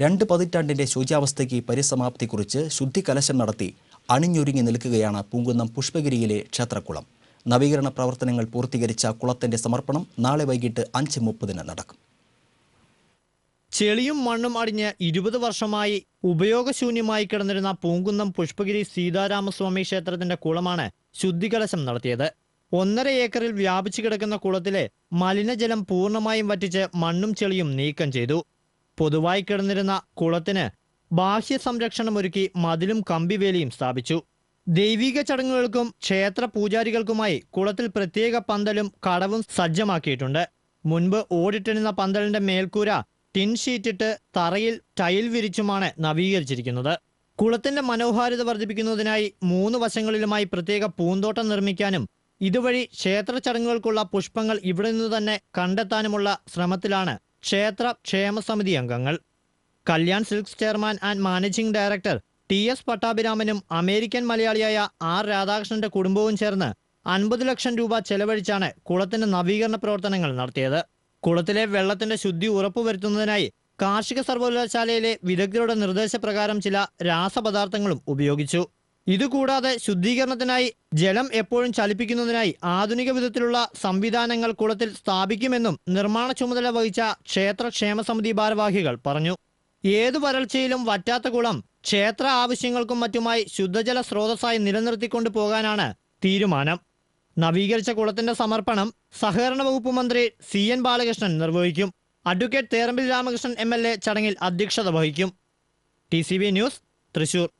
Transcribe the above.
രണ്ട് പതിറ്റാണ്ടിന്റെ ശുചിയാവസ്ഥയ്ക്ക് പരിസമാപ്തി കുറിച്ച് ശുദ്ധികലശം നടത്തി അണിഞ്ഞൊരുങ്ങി നിൽക്കുകയാണ് പൂങ്കുന്നം പുഷ്പഗിരിയിലെ ക്ഷേത്രക്കുളം. നവീകരണ പ്രവർത്തനങ്ങൾ പൂർത്തീകരിച്ച കുളത്തിന്റെ സമർപ്പണം നാളെ വൈകിട്ട് അഞ്ച് മുപ്പതിന് നടക്കും. ചെളിയും മണ്ണും അടിഞ്ഞ് ഇരുപത് വർഷമായി ഉപയോഗശൂന്യമായി കിടന്നിരുന്ന പൂങ്കുന്നം പുഷ്പഗിരി സീതാരാമസ്വാമി ക്ഷേത്രത്തിന്റെ കുളമാണ് ശുദ്ധികലശം നടത്തിയത്. ഒന്നര ഏക്കറിൽ വ്യാപിച്ചു കിടക്കുന്ന കുളത്തിലെ മലിനജലം പൂർണമായും വറ്റിച്ച് മണ്ണും ചെളിയും നീക്കം ചെയ്തു. പൊതുവായി കിടന്നിരുന്ന കുളത്തിന് ബാഹ്യ സംരക്ഷണം ഒരുക്കി മതിലും കമ്പിവേലിയും സ്ഥാപിച്ചു. ദൈവിക ചടങ്ങുകൾക്കും ക്ഷേത്ര പൂജാരികൾക്കുമായി കുളത്തിൽ പ്രത്യേക പന്തലും കടവും സജ്ജമാക്കിയിട്ടുണ്ട്. മുൻപ് ഓടിട്ടിരുന്ന പന്തലിന്റെ മേൽക്കൂര ടിൻ ഷീറ്റിട്ട് തറയിൽ ടൈൽ വിരിച്ചുമാണ് നവീകരിച്ചിരിക്കുന്നത്. കുളത്തിന്റെ മനോഹാരിത വർദ്ധിപ്പിക്കുന്നതിനായി മൂന്ന് വശങ്ങളിലുമായി പ്രത്യേക പൂന്തോട്ടം നിർമ്മിക്കാനും ഇതുവഴി ക്ഷേത്ര ചടങ്ങുകൾക്കുള്ള പുഷ്പങ്ങൾ ഇവിടെ നിന്ന് തന്നെ കണ്ടെത്താനുമുള്ള ശ്രമത്തിലാണ് ക്ഷേത്ര ക്ഷേമസമിതി അംഗങ്ങൾ. Kalyan silks chairman and managing director T S പട്ടാഭിരാമനും American മലയാളിയായ ആർ രാധാകൃഷ്ണന്റെ കുടുംബവും ചേർന്ന് അൻപത് ലക്ഷം രൂപ ചെലവഴിച്ചാണ് കുളത്തിന്റെ നവീകരണ പ്രവർത്തനങ്ങൾ നടത്തിയത്. കുളത്തിലെ വെള്ളത്തിന്റെ ശുദ്ധി ഉറപ്പുവരുത്തുന്നതിനായി കാർഷിക സർവകലാശാലയിലെ വിദഗ്ധരുടെ നിർദ്ദേശപ്രകാരം ചില രാസപദാർത്ഥങ്ങളും ഉപയോഗിച്ചു. ഇതുകൂടാതെ ശുദ്ധീകരണത്തിനായി ജലം എപ്പോഴും ചലിപ്പിക്കുന്നതിനായി ആധുനിക വിധത്തിലുള്ള സംവിധാനങ്ങൾ കുളത്തിൽ സ്ഥാപിക്കുമെന്നും നിർമ്മാണ ചുമതല വഹിച്ച ക്ഷേത്ര ക്ഷേമസമിതി ഭാരവാഹികൾ പറഞ്ഞു. ഏതു വരൾച്ചയിലും വറ്റാത്ത കുളം ക്ഷേത്ര ആവശ്യങ്ങൾക്കും മറ്റുമായി ശുദ്ധജല സ്രോതസ്സായി നിലനിർത്തിക്കൊണ്ടു പോകാനാണ് തീരുമാനം. നവീകരിച്ച കുളത്തിന്റെ സമർപ്പണം സഹകരണ വകുപ്പ് മന്ത്രി സി എൻ ബാലകൃഷ്ണൻ നിർവഹിക്കും. അഡ്വക്കേറ്റ് തേറമ്പിൽ രാമകൃഷ്ണൻ എം ചടങ്ങിൽ അധ്യക്ഷത വഹിക്കും. T news Thrissur.